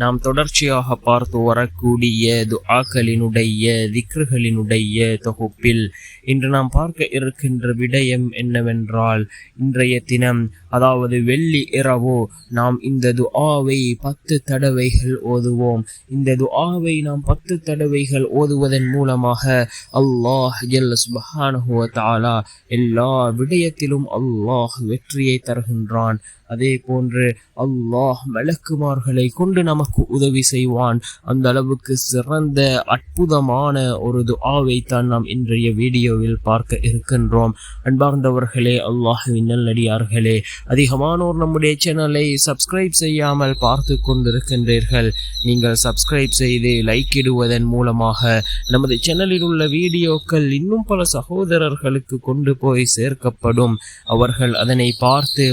நாம் தொடர்ச்சியாக பார்த்து வரக்கூடிய துஆக்களினுடைய திக்ருகளினுடைய தொகுப்பில் இன்று நாம் பார்க்க இருக்கின்ற விடயம் என்னவென்றால் இன்றைய தினம் அதாவது வெள்ளி இரவு நாம் இந்த துஆவை பத்து தடவைகள் ஓதுவோம். இந்த துஆவை நாம் பத்து தடவைகள் ஓதுவதன் மூலமாக அல்லாஹ் ஜல்ல சுபஹானஹு எல்லா விடயத்திலும் அல்லாஹ் வெற்றியை தருகின்றான். அதே போன்று அல்லாஹ் மலக்குமார்களை கொண்டு நமக்கு உதவி செய்வான். அந்த அளவுக்கு சிறந்த அற்புதமான ஒரு துஆவை தான் நாம் இன்றைய வீடியோவில் பார்க்க இருக்கின்றோம். அன்பார்ந்தவர்களே அல்லாஹுவின் நல்லடியார்களே அதிகமானோர் நம்முடைய சேனலை சப்ஸ்கிரைப் செய்யாமல் பார்த்து கொண்டிருக்கின்றீர்கள். நீங்கள் சப்ஸ்கிரைப் செய்து லைக் இடுவதன் மூலமாக நமது சேனலில் உள்ள வீடியோக்கள் இன்னும் பல சகோதரர்களுக்கு கொண்டு போய் சேர்க்கப்படும். அவர்கள் அதனை பார்த்து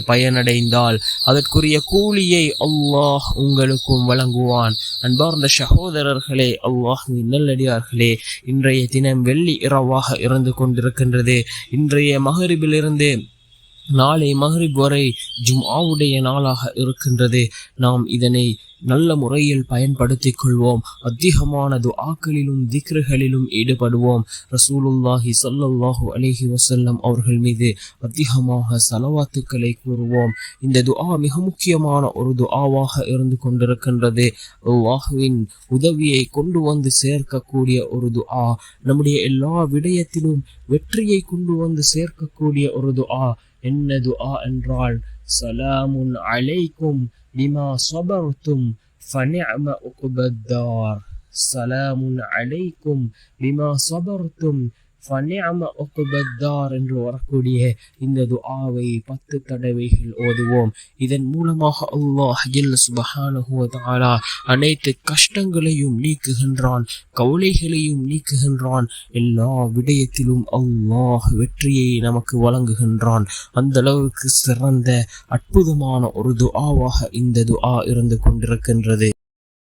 பயனடைந்தால் அதற்குரிய கூலியை அல்லாஹ் உங்களுக்கும் வழங்குவான். அன்பார்ந்த சகோதரர்களே அல்லாஹுவின் நல்லடியார்களே இன்றைய தினம் வெள்ளி இரவாக இருந்து கொண்டிருக்கின்றது. இன்றைய மகரிபிலிருந்து நாளை மகரிப் வரை ஜும்ஆவுடைய நாளாக இருக்கின்றது. நாம் இதனை நல்ல முறையில் பயன்படுத்திக் கொள்வோம். அதிகமான துஆக்களிலும் திக்ருகளிலும் ஈடுபடுவோம். ரசூலுல்லாஹி ஸல்லல்லாஹு அலஹி வசல்லம் அவர்கள் மீது அதிகமாக செலவாத்துக்களை கூறுவோம். இந்த துஆ மிக முக்கியமான ஒரு துஆவாக இருந்து கொண்டிருக்கின்றது. அல்லாஹுவின் உதவியை கொண்டு வந்து சேர்க்கக்கூடிய ஒரு துஆ நம்முடைய எல்லா விடயத்திலும் வெற்றியை கொண்டு வந்து சேர்க்கக்கூடிய ஒரு துஆ إن دعاء رال سلام عليكم بما صبرتم فنعم عقبى الدار. سلام عليكم بما صبرتم என்று வரக்கூடிய இந்த துஆவை பத்து தடவைகள் ஓதுவோம். இதன் மூலமாக அல்லாஹ் ஜல்ல அனைத்து கஷ்டங்களையும் நீக்குகின்றான் கவலைகளையும் நீக்குகின்றான். எல்லா விடயத்திலும் அல்லாஹ் வெற்றியை நமக்கு வழங்குகின்றான். அந்த அளவுக்கு சிறந்த அற்புதமான ஒரு துஆவாக இந்த துஆ இருந்து கொண்டிருக்கின்றது.